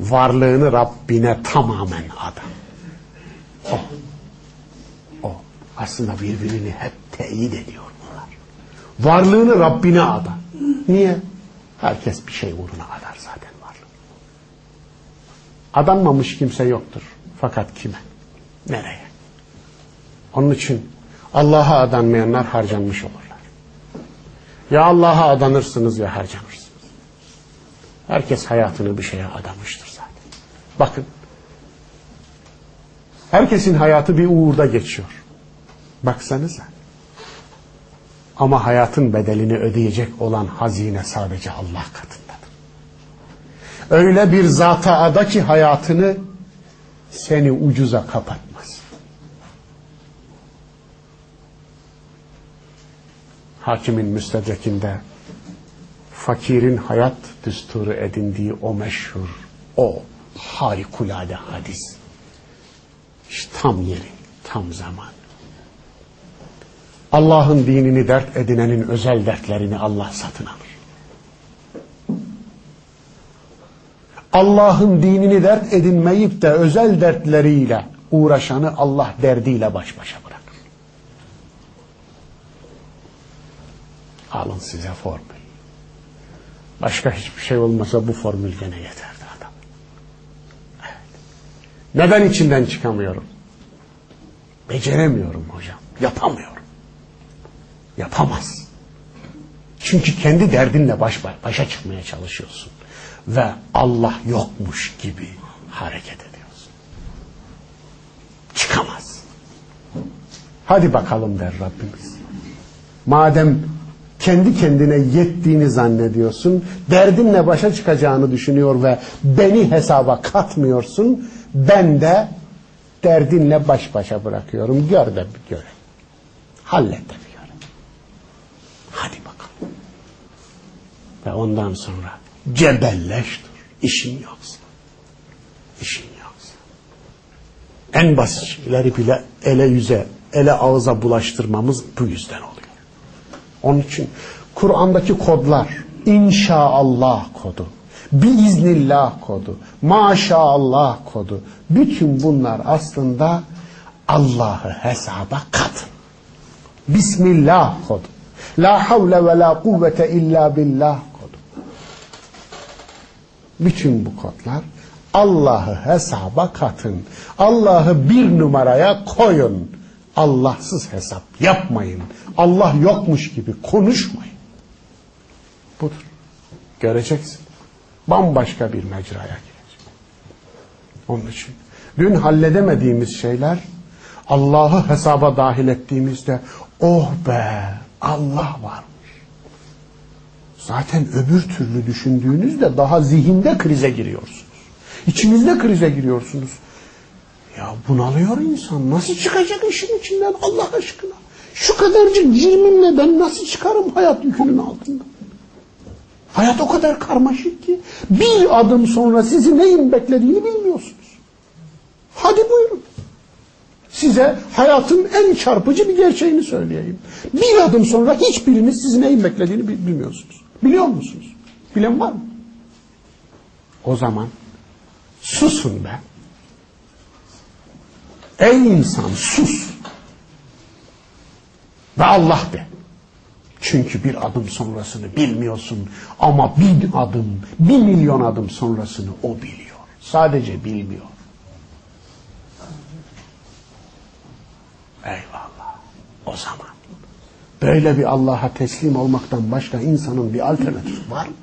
varlığını Rabbine tamamen ada. O. O. Aslında birbirini hep teyit ediyor bunlar. Varlığını Rabbine ada. Niye? Herkes bir şey uğruna adar zaten varlığı. Adanmamış kimse yoktur. Fakat kime? Nereye? Onun için Allah'a adanmayanlar harcanmış olurlar. Ya Allah'a adanırsınız ya harcanırsınız. Herkes hayatını bir şeye adamıştır zaten. Bakın. Herkesin hayatı bir uğurda geçiyor. Baksanıza. Ama hayatın bedelini ödeyecek olan hazine sadece Allah katındadır. Öyle bir zata ada ki hayatını seni ucuza kapatmaz. Hakimin müstedrekinde fakirin hayat düsturu edindiği o meşhur, o harikulade hadis. İşte tam yeri, tam zaman. Allah'ın dinini dert edinenin özel dertlerini Allah satın alır. Allah'ın dinini dert edinmeyip de özel dertleriyle uğraşanı Allah derdiyle baş başa bırakır. Alın size formül. Başka hiçbir şey olmasa bu formül gene yeterdi adam. Evet. Neden içinden çıkamıyorum? Beceremiyorum hocam. Yapamıyorum. Yapamaz. Çünkü kendi derdinle baş başa çıkmaya çalışıyorsun. Ve Allah yokmuş gibi hareket ediyorsun. Çıkamaz. Hadi bakalım der Rabbimiz. Madem kendi kendine yettiğini zannediyorsun, derdinle başa çıkacağını düşünüyor ve beni hesaba katmıyorsun, ben de derdinle baş başa bırakıyorum. Gör de bir göre. Hallet. Hadi bakalım. Ve ondan sonra cebelleş dur. İşin yoksa. İşin yoksa. En basit şeyleri bile ele yüze, ele ağıza bulaştırmamız bu yüzden oluyor. Onun için Kur'an'daki kodlar inşaallah kodu, biiznillah kodu, maşallah kodu. Bütün bunlar aslında Allah'ı hesaba katın. Bismillah kodu. La havle ve la kuvvete illa billah kodu. Bütün bu kodlar Allah'ı hesaba katın. Allah'ı bir numaraya koyun. Allahsız hesap yapmayın. Allah yokmuş gibi konuşmayın. Budur. Göreceksin. Bambaşka bir mecraya girecek. Onun için dün halledemediğimiz şeyler Allah'ı hesaba dahil ettiğimizde oh be Allah varmış. Zaten öbür türlü düşündüğünüzde daha zihinde krize giriyorsunuz. İçinizde krize giriyorsunuz. Ya bunalıyor insan. Nasıl çıkacak işin içinden Allah aşkına? Şu kadarcık cirmimle ben nasıl çıkarım hayat yükünün altından? Hayat o kadar karmaşık ki bir adım sonra sizi neyin beklediğini bilmiyorsunuz. Hadi buyurun. Size hayatın en çarpıcı bir gerçeğini söyleyeyim. Bir adım sonra hiçbiriniz sizi neyin beklediğini bilmiyorsunuz. Biliyor musunuz? Bilen var mı? O zaman susun be. Ey insan sus. Ve Allah de. Çünkü bir adım sonrasını bilmiyorsun ama bin adım, bir milyon adım sonrasını o biliyor. Sadece bilmiyor. Eyvallah. O zaman böyle bir Allah'a teslim olmaktan başka insanın bir alternatifi var mı?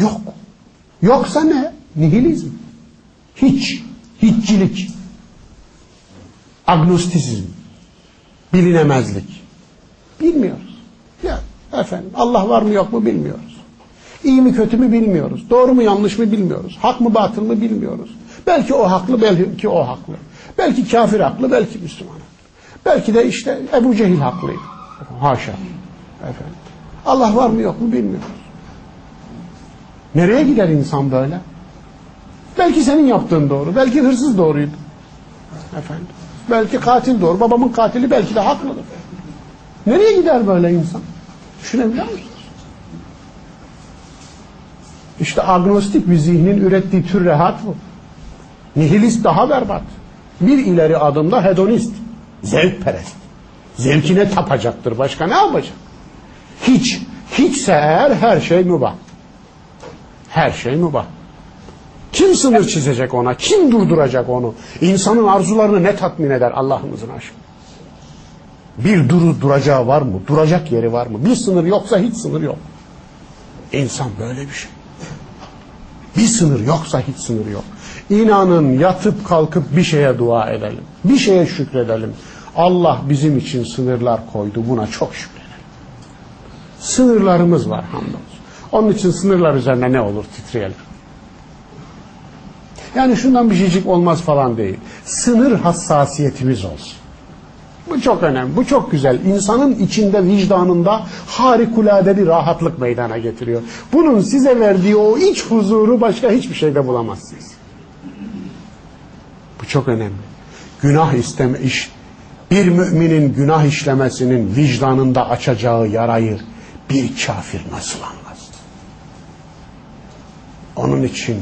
Yok. Yoksa ne? Nihilizm. Hiç. Hiççilik. Agnostizm. Bilinemezlik. Bilmiyoruz. Ya efendim Allah var mı yok mu bilmiyoruz. İyi mi kötü mü bilmiyoruz. Doğru mu yanlış mı bilmiyoruz. Hak mı batıl mı bilmiyoruz. Belki o haklı belki o haklı. Belki kafir haklı belki Müslüman haklı. Belki de işte Ebu Cehil haklıydı. Haşa. Efendim. Allah var mı yok mu bilmiyoruz. Nereye gider insan böyle? Belki senin yaptığın doğru. Belki hırsız doğruydu. Efendim. Belki katil doğru. Babamın katili belki de haklıdır. Nereye gider böyle insan? Düşünebiliyor musunuz? İşte agnostik bir zihnin ürettiği tür rahat bu. Nihilist daha berbat. Bir ileri adımda hedonist. Zevkperest. Zevkine tapacaktır. Başka ne yapacak? Hiç. Hiçse eğer her şey mübah. Her şey mübah. Kim sınır çizecek ona? Kim durduracak onu? İnsanın arzularını ne tatmin eder Allah'ımızın aşkına? Bir duru duracağı var mı? Duracak yeri var mı? Bir sınır yoksa hiç sınır yok. İnsan böyle bir şey. Bir sınır yoksa hiç sınır yok. İnanın yatıp kalkıp bir şeye dua edelim. Bir şeye şükredelim. Allah bizim için sınırlar koydu. Buna çok şükredelim. Sınırlarımız var hamdolsun. Onun için sınırlar üzerine ne olur titreyelim. Yani şundan bir şeycik olmaz falan değil. Sınır hassasiyetimiz olsun. Bu çok önemli. Bu çok güzel. İnsanın içinde, vicdanında harikulade bir rahatlık meydana getiriyor. Bunun size verdiği o iç huzuru başka hiçbir şeyde bulamazsınız. Bu çok önemli. Günah isteme iş bir müminin günah işlemesinin vicdanında açacağı yarayı bir kafir nasıl anlar? Onun için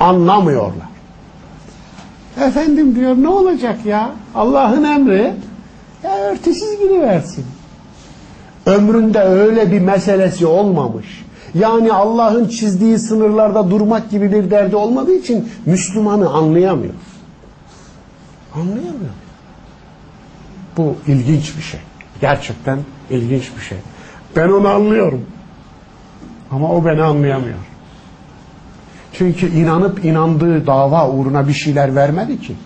anlamıyorlar. Efendim diyor ne olacak ya? Allah'ın emri ya örtüsüz versin. Ömründe öyle bir meselesi olmamış. Yani Allah'ın çizdiği sınırlarda durmak gibi bir derdi olmadığı için Müslümanı anlayamıyor. Anlayamıyor. Bu ilginç bir şey. Gerçekten ilginç bir şey. Ben onu anlıyorum. Ama o beni anlayamıyor. Çünkü inanıp inandığı dava uğruna bir şeyler vermedi ki.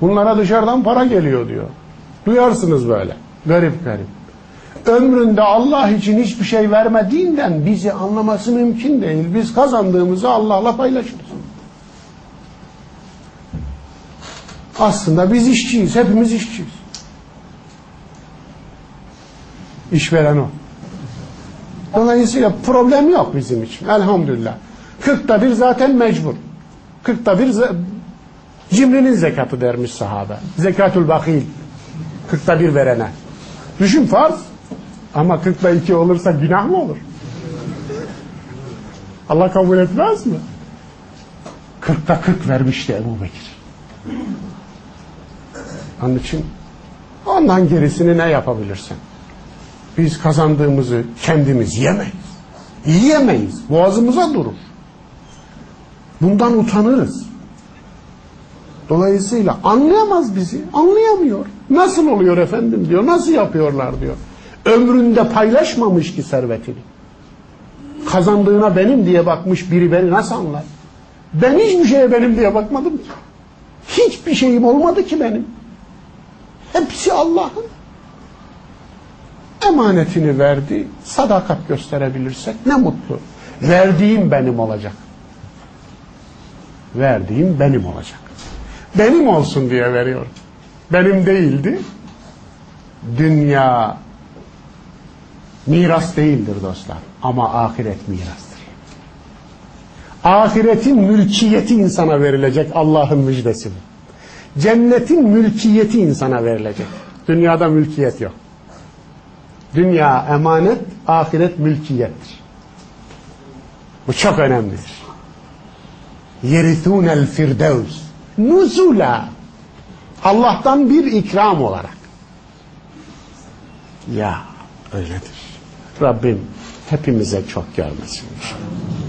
Bunlara dışarıdan para geliyor diyor. Duyarsınız böyle. Garip garip. Ömründe Allah için hiçbir şey vermediğinden bizi anlaması mümkün değil. Biz kazandığımızı Allah'la paylaşırız. Aslında biz işçiyiz. Hepimiz işçiyiz. İşveren o. Dolayısıyla problem yok bizim için. Elhamdülillah. Kırkta bir zaten mecbur. Kırkta bir cimrinin zekatı dermiş sahabe. Zekatül bakil. Kırkta bir verene. Düşün farz. Ama kırkta iki olursa günah mı olur? Allah kabul etmez mi? Kırkta kırk vermişti Ebu Bekir. Onun için ondan gerisini ne yapabilirsin? Biz kazandığımızı kendimiz yemeyiz. Yiyemeyiz. Boğazımıza durur. Bundan utanırız. Dolayısıyla anlayamaz bizi. Anlayamıyor. Nasıl oluyor efendim diyor. Nasıl yapıyorlar diyor. Ömründe paylaşmamış ki servetini. Kazandığına benim diye bakmış biri beni nasıl anlar? Ben hiçbir şeye benim diye bakmadım. Hiçbir şeyim olmadı ki benim. Hepsi Allah'ın. Emanetini verdi. Sadakat gösterebilirsek ne mutlu. Verdiğim benim olacak. Verdiğim benim olacak. Benim olsun diye veriyorum. Benim değildi. Dünya miras değildir dostlar. Ama ahiret mirastır. Ahiretin mülkiyeti insana verilecek Allah'ın müjdesi bu. Cennetin mülkiyeti insana verilecek. Dünyada mülkiyet yok. Dünya emanet, ahiret mülkiyettir. Bu çok önemlidir. Yerithûnel firdevs. Nuzula. Allah'tan bir ikram olarak. Ya öyledir. Rabbim hepimize çok görmesin inşallah.